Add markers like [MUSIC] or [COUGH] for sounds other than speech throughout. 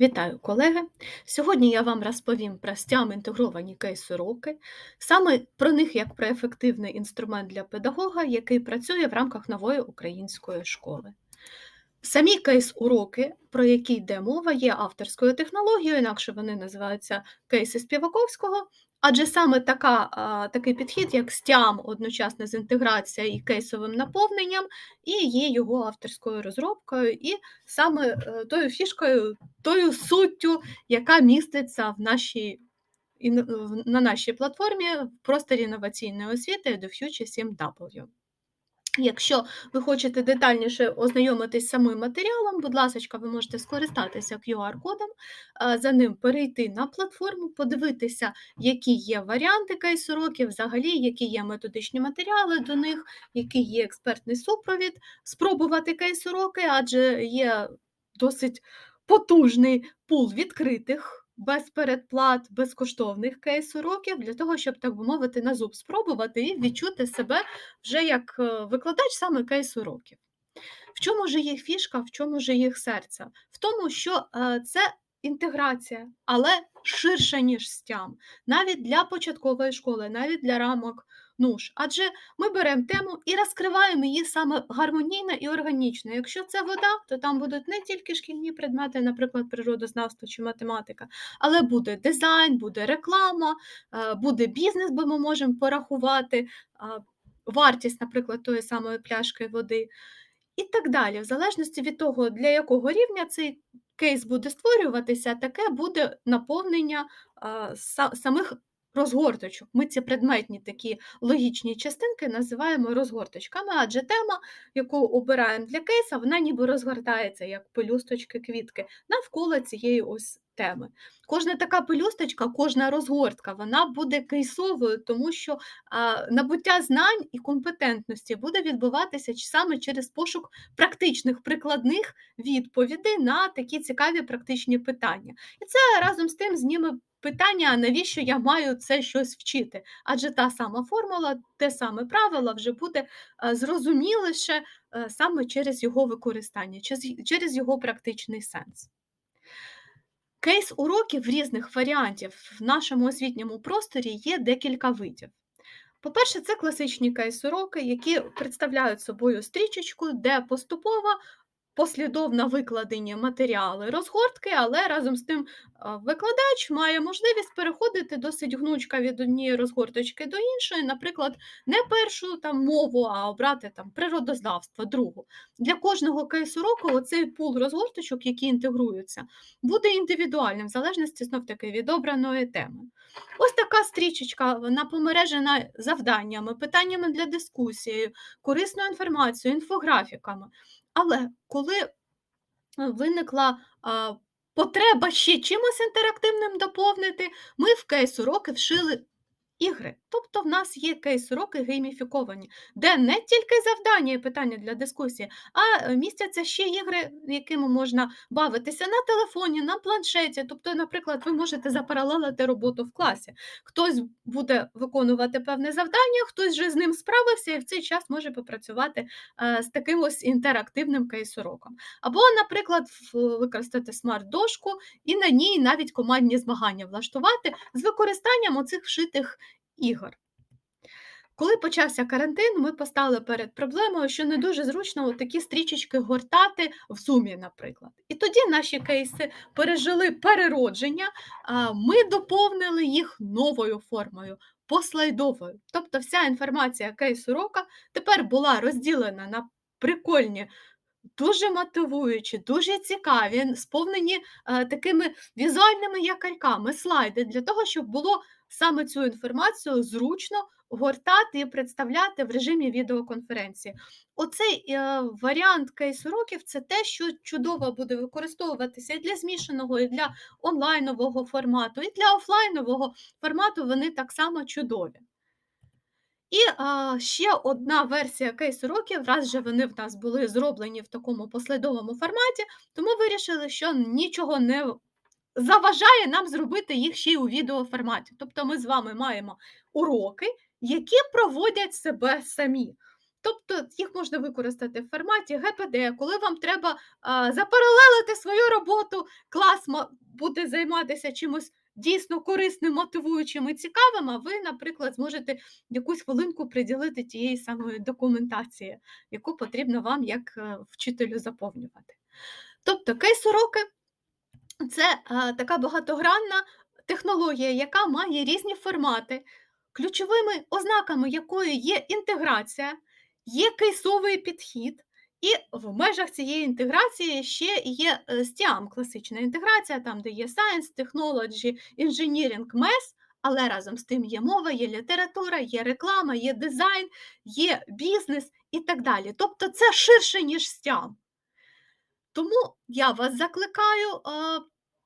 Вітаю, колеги! Сьогодні я вам розповім про стям інтегровані кейс-уроки, саме про них як про ефективний інструмент для педагога, який працює в рамках нової української школи. Самі кейс-уроки, про які йде мова, є авторською технологією, інакше вони називаються кейси Співаковського, адже саме така, такий підхід, як стям, одночасно з інтеграцією і кейсовим наповненням, і є його авторською розробкою, і саме е, тою фішкою, тою суттю, яка міститься в нашій на нашій платформі в просторі інноваційної освіти EduFuture 7W. Якщо ви хочете детальніше ознайомитись з самим матеріалом, будь ласка, ви можете скористатися QR-кодом, за ним перейти на платформу, подивитися, які є варіанти кейс-уроків, взагалі, які є методичні матеріали до них, який є експертний супровід, спробувати кейс-уроки, адже є досить потужний пул відкритих без передплат, безкоштовних кейс-уроків для того, щоб, так би мовити, на зуб спробувати і відчути себе вже як е, викладач саме кейс-уроків. В чому ж їх фішка, в чому ж їх серце? В тому, що е, це інтеграція, але ширша, ніж стям, навіть для початкової школи, навіть для рамок нуж. Адже ми беремо тему і розкриваємо її саме гармонійно і органічно. Якщо це вода, то там будуть не тільки шкільні предмети, наприклад, природознавство чи математика, але буде дизайн, буде реклама, е, буде бізнес, бо ми можемо порахувати вартість, наприклад, тої самої пляшки води. І так далі, в залежності від того, для якого рівня цей кейс буде створюватися, таке буде наповнення самих розгорточок. Ми ці предметні такі логічні частинки називаємо розгорточками, адже тема, яку обираємо для кейса, вона ніби розгортається як пелюсточки квітки навколо цієї ось теми. Кожна така пелюсточка, кожна розгортка, вона буде кейсовою, тому що набуття знань і компетентності буде відбуватися саме через пошук практичних прикладних відповідей на такі цікаві практичні питання. І це разом з тим зніме питання, навіщо я маю це щось вчити? Адже та сама формула, те саме правило вже буде зрозуміліше саме через його використання, через його практичний сенс. Кейс уроків різних варіантів в нашому освітньому просторі є декілька видів. По-перше, це класичні кейс-уроки, які представляють собою стрічечку, де поступово послідовно викладені матеріали розгортки, але разом з тим викладач має можливість переходити досить гнучка від однієї розгорточки до іншої, наприклад, не першу там мову, а обрати там природознавство, другу. Для кожного кейс-уроку оцей пул розгорточок, які інтегруються, буде індивідуальним, в залежності знов таки від обраної теми. Ось така стрічечка, вона помережена завданнями, питаннями для дискусії, корисною інформацією, інфографіками. Але коли е, виникла потреба ще чимось інтерактивним доповнити, ми в кейс уроки вшили ігри. Тобто в нас є кейс-уроки гейміфіковані, де не тільки завдання і питання для дискусії, а е, містяться ще ігри, якими можна бавитися на телефоні, на планшеті. Тобто, наприклад, ви можете запаралелити роботу в класі. Хтось буде виконувати певне завдання, хтось вже з ним справився і в цей час може попрацювати е, з таким ось інтерактивним кейс-уроком. Або, наприклад, використати смарт-дошку і на ній навіть командні змагання влаштувати з використанням оцих вшитих ігор. Коли почався карантин, ми постали перед проблемою, що не дуже зручно такі стрічечки гортати в сумі, наприклад. І тоді наші кейси пережили переродження, ми доповнили їх новою формою, послайдовою. Тобто вся інформація кейс урока тепер була розділена на прикольні. Дуже мотивуючі, дуже цікаві, сповнені е, такими візуальними якарьками, слайди для того, щоб було саме цю інформацію зручно гортати і представляти в режимі відеоконференції. Оцей е, варіант кейс-уроків це те, що чудово буде використовуватися і для змішаного, і для онлайнового формату, і для офлайнового формату вони так само чудові. І а, ще одна версія кейс-уроків, раз же вони в нас були зроблені в такому послідовому форматі, тому вирішили, що нічого не заважає нам зробити їх ще й у відеоформаті. Тобто ми з вами маємо уроки, які проводять себе самі. Тобто їх можна використати в форматі ГПД, коли вам треба запаралелити свою роботу, клас буде займатися чимось дійсно корисним, мотивуючим і цікавим, а ви, наприклад, зможете якусь хвилинку приділити тієї самої документації, яку потрібно вам як, е, вчителю заповнювати. Тобто кейс-уроки це, е, така багатогранна технологія, яка має різні формати, ключовими ознаками якої є інтеграція, є кейсовий підхід, і в межах цієї інтеграції ще є, е, класична інтеграція, там, де є Science, Technology, Engineering, Math, але разом з тим є мова, є література, є реклама, є дизайн, є бізнес і так далі. Тобто це ширше, ніж STEAM. Тому я вас закликаю,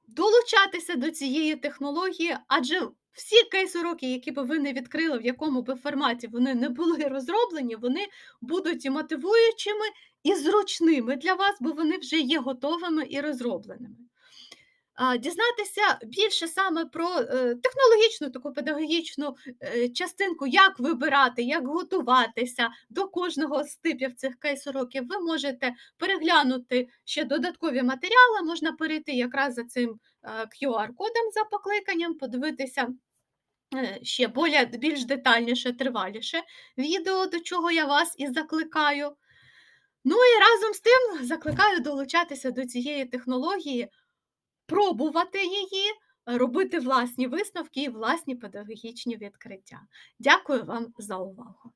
долучатися до цієї технології, адже всі кейс-уроки, які би ви не відкрили, в якому би форматі вони не були [LAUGHS] розроблені, вони будуть і мотивуючими, і зручними для вас, бо вони вже є готовими і розробленими. Дізнатися більше саме про, е, технологічну таку педагогічну, е, частинку, як вибирати, як готуватися до кожного з типів цих кейс-уроків, ви можете переглянути ще додаткові матеріали, можна перейти якраз за цим, е, QR-кодом за покликанням, подивитися, ще більш детальніше, триваліше відео, до чого я вас і закликаю. Ну і разом з тим закликаю долучатися до цієї технології, пробувати її, робити власні висновки і власні педагогічні відкриття. Дякую вам за увагу.